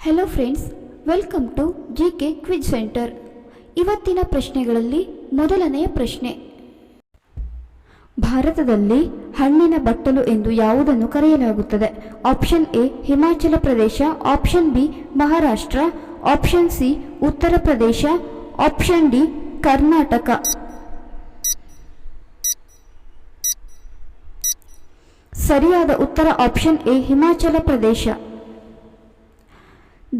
Hello friends welcome to G K quiz centre ಇವತ್ತಿನ ಪ್ರಶ್ನೆಗಳಲ್ಲಿ ಮೊದಲನೆಯ ಪ್ರಶ್ನೆ. ಭಾರತದಲ್ಲಿ ಹಣ್ಣಿನ ಬಟ್ಟಲು ಎಂದು ಯಾವುದನ್ನು ಕರೆಯಲಾಗುತ್ತದೆ? Option A Himachal Pradesh option B Maharashtra option C Uttar Pradesh option D Karnataka ಸರಿಯಾದ ಉತ್ತರ ಆಪ್ಷನ್ ಎ ಹಿಮಾಚಲ ಪ್ರದೇಶ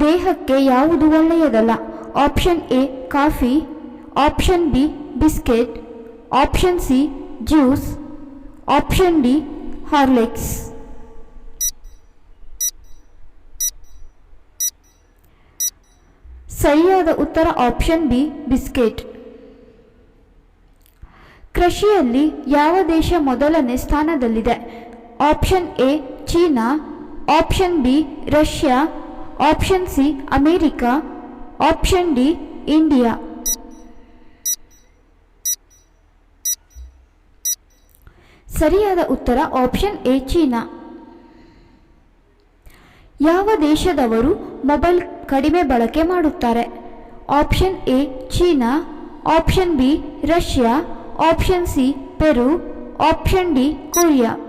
ದೇಹಕ್ಕೆ ಯಾವುದು ಒಳ್ಳೆಯದಲ್ಲ? Option A, coffee. Option B, biscuit. Option C, juice. Option D, Horlicks. ಸರಿಯಾದ ಉತ್ತರ ಆಪ್ಷನ್ ಬಿ, ಬಿಸ್ಕೆಟ್. ಕೃಷಿಯಲ್ಲಿ ಯಾವ ದೇಶ ಮೊದಲನೇ ಸ್ಥಾನದಲ್ಲಿದೆ? Option A, China. Option B, Russia. Option C America option D India ಸರಿಯಾದ ಉತ್ತರ ಆಪ್ಷನ್ ಎ ಚೀನಾ. ಯಾವ ದೇಶದವರು ಮೊಬೈಲ್ ಕಡಿಮೆ ಬಳಕೆ ಮಾಡುತ್ತಾರೆ? Option A China. Option B Russia. Option C Peru. Option D Korea.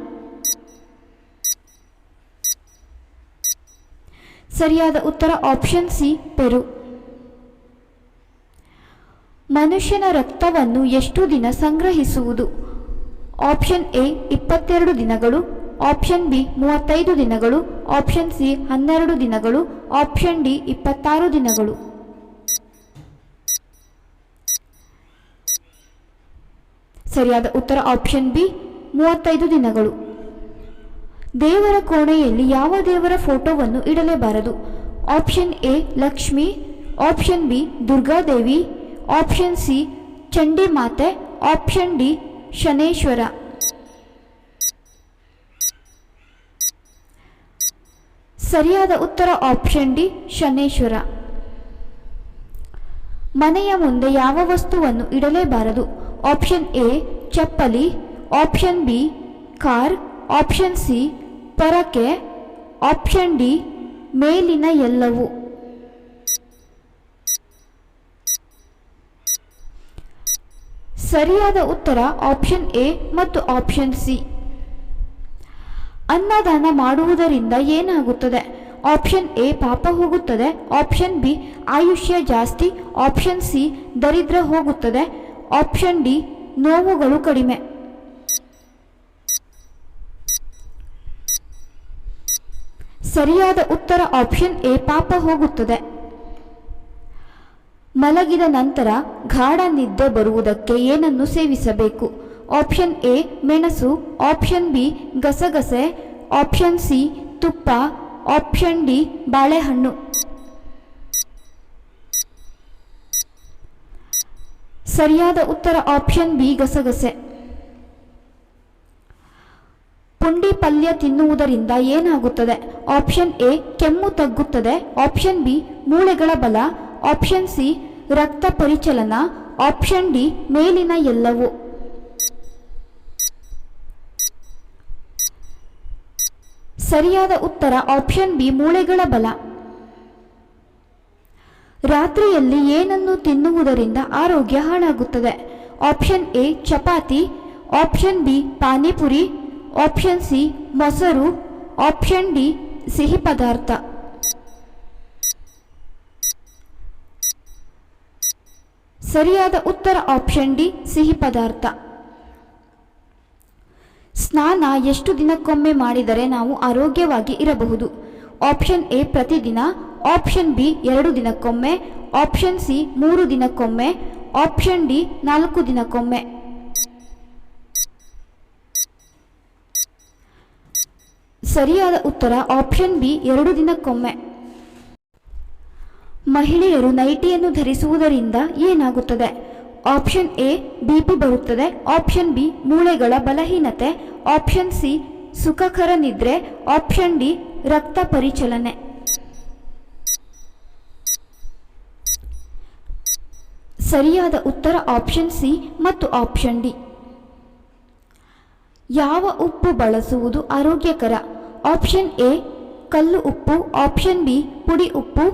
ಸರಿಯಾದ ಉತ್ತರ ಆಪ್ಷನ್ ಸಿ ಪೆರು. ಮನುಷ್ಯನ ರಕ್ತವನ್ನು ಎಷ್ಟು ದಿನ ಸಂಗ್ರಹಿಸುವುದು? ಆಪ್ಷನ್ ಎ ಇಪ್ಪತ್ತೆರಡು ದಿನಗಳು. ಆಪ್ಷನ್ ಬಿ ಮೂವತ್ತೈದು ದಿನಗಳು. ಆಪ್ಷನ್ ಸಿ ಹನ್ನೆರಡು ದಿನಗಳು. ಆಪ್ಷನ್ ಡಿ ಇಪ್ಪತ್ತಾರು ದಿನಗಳು. ಸರಿಯಾದ ಉತ್ತರ ಆಪ್ಷನ್ ಬಿ ಮೂವತ್ತೈದು ದಿನಗಳು. ದೇವರ ಕೋಣೆಯಲ್ಲಿ ಯಾವ ದೇವರ ಫೋಟೋವನ್ನು ಇಡಲೇಬಾರದು? Option A, Lakshmi. Option B, Durgadevi. Option C Chandi ಮಾತೆ ಆಪ್ಷನ್ ಡಿ, ಶನೇಶ್ವರ. ಸರಿಯಾದ ಉತ್ತರ ಆಪ್ಷನ್ ಡಿ, ಶನೇಶ್ವರ. ಮನೆಯ ಮುಂದೆ ಯಾವ ವಸ್ತುವನ್ನು ಇಡಲೇಬಾರದು? ಆಪ್ಷನ್ ಎ, ಚಪ್ಪಲಿ. Option B, car. Option C ಪರಕೆ ಆಪ್ಷನ್ ಡಿ ಮೇಲಿನ ಎಲ್ಲವೂ. ಸರಿಯಾದ ಉತ್ತರ ಆಪ್ಷನ್ ಎ ಮತ್ತು ಆಪ್ಷನ್ ಸಿ ಅನ್ನದಾನ ಮಾಡುವುದರಿಂದ ಏನಾಗುತ್ತದೆ? ಆಪ್ಷನ್ ಎ ಪಾಪ ಹೋಗುತ್ತದೆ ಆಪ್ಷನ್ ಬಿ ಆಯುಷ್ಯ ಜಾಸ್ತಿ ಆಪ್ಷನ್ ಸಿ ದರಿದ್ರ ಹೋಗುತ್ತದೆ ಆಪ್ಷನ್ ಡಿ ನೋವುಗಳು ಕಡಿಮೆ. ಸರಿಯಾದ ಉತ್ತರ ಆಪ್ಷನ್ ಎ ಪಾಪ ಹೋಗುತ್ತದೆ. ಮಲಗಿದ ನಂತರ ಗಾಢ ನಿದ್ದೆ ಬರುವುದಕ್ಕೆ ಏನನ್ನು ಸೇವಿಸಬೇಕು? ಆಪ್ಷನ್ ಎ, ಮೆಣಸು. ಆಪ್ಷನ್ ಬಿ, ಗಸಗಸೆ. ಆಪ್ಷನ್ ಸಿ, ತುಪ್ಪ. ಆಪ್ಷನ್ ಡಿ, ಬಾಳೆಹಣ್ಣು. ಸರಿಯಾದ ಉತ್ತರ ಆಪ್ಷನ್ ಬಿ, ಗಸಗಸೆ ಪುಂಡಿ ಪಲ್ಯ ತಿನ್ನುವುದರಿಂದ ಏನಾಗುತ್ತದೆ? ಆಪ್ಷನ್ ಎ, ಕೆಮ್ಮು ತಗ್ಗುತ್ತದೆ. ಆಪ್ಷನ್ ಬಿ, ಮೂಳೆಗಳ ಬಲ. ಆಪ್ಷನ್ ಸಿ, ರಕ್ತ ಪರಿಚಲನ. ಆಪ್ಷನ್ ಡಿ, ಮೇಲಿನ ಎಲ್ಲವೂ. ಸರಿಯಾದ ಉತ್ತರ ಆಪ್ಷನ್ ಬಿ, ಮೂಳೆಗಳ ಬಲ. ರಾತ್ರಿಯಲ್ಲಿ ಏನನ್ನು ತಿನ್ನುವುದರಿಂದ ಆರೋಗ್ಯ ಹಾಳಾಗುತ್ತದೆ? Option A, chapati. Option B, panipuri. Option C ಮೊಸರು ಆಪ್ಷನ್ ಡಿ, ಸಿಹಿ ಪದಾರ್ಥ. ಸರಿಯಾದ ಉತ್ತರ ಆಪ್ಷನ್ ಡಿ, ಸಿಹಿ ಪದಾರ್ಥ. ಸ್ನಾನ ಎಷ್ಟು ದಿನಕ್ಕೊಮ್ಮೆ ಮಾಡಿದರೆ ನಾವು ಆರೋಗ್ಯವಾಗಿ ಇರಬಹುದು? ಆಪ್ಷನ್ ಎ, ಪ್ರತಿದಿನ. ಆಪ್ಷನ್ ಬಿ, ಎರಡು ದಿನಕ್ಕೊಮ್ಮೆ. ಆಪ್ಷನ್ ಸಿ, ಮೂರು ದಿನಕ್ಕೊಮ್ಮೆ. ಆಪ್ಷನ್ ಡಿ, ನಾಲ್ಕು ದಿನಕ್ಕೊಮ್ಮೆ. ಸರಿಯಾದ ಉತ್ತರ ಆಪ್ಷನ್ ಬಿ, ಎರಡು ದಿನಕ್ಕೊಮ್ಮೆ. ಮಹಿಳೆಯರು ನೈಟಿಯನ್ನು ಧರಿಸುವುದರಿಂದ ಏನಾಗುತ್ತದೆ? ಆಪ್ಷನ್ ಎ, ಬಿಪಿ ಬರುತ್ತದೆ. ಆಪ್ಷನ್ ಬಿ, ಮೂಳೆಗಳ ಬಲಹೀನತೆ. ಆಪ್ಷನ್ ಸಿ, ಸುಖಕರ ನಿದ್ರೆ. ಆಪ್ಷನ್ ಡಿ, ರಕ್ತ ಪರಿಚಲನೆ. ಸರಿಯಾದ ಉತ್ತರ ಆಪ್ಷನ್ ಸಿ ಮತ್ತು ಆಪ್ಷನ್ ಡಿ. ಯಾವ ಉಪ್ಪು ಬಳಸುವುದು ಆರೋಗ್ಯಕರ? ಆಪ್ಷನ್ ಎ ಕಲ್ಲು ಉಪ್ಪು. ಆಪ್ಷನ್ ಬಿ ಪುಡಿ ಉಪ್ಪು.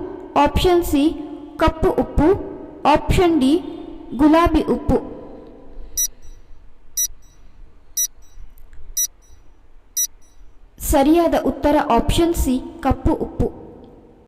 ಆಪ್ಷನ್ ಸಿ ಕಪ್ಪು ಉಪ್ಪು. ಆಪ್ಷನ್ ಡಿ ಗುಲಾಬಿ ಉಪ್ಪು. ಸರಿಯಾದ ಉತ್ತರ ಆಪ್ಷನ್ ಸಿ ಕಪ್ಪು ಉಪ್ಪು.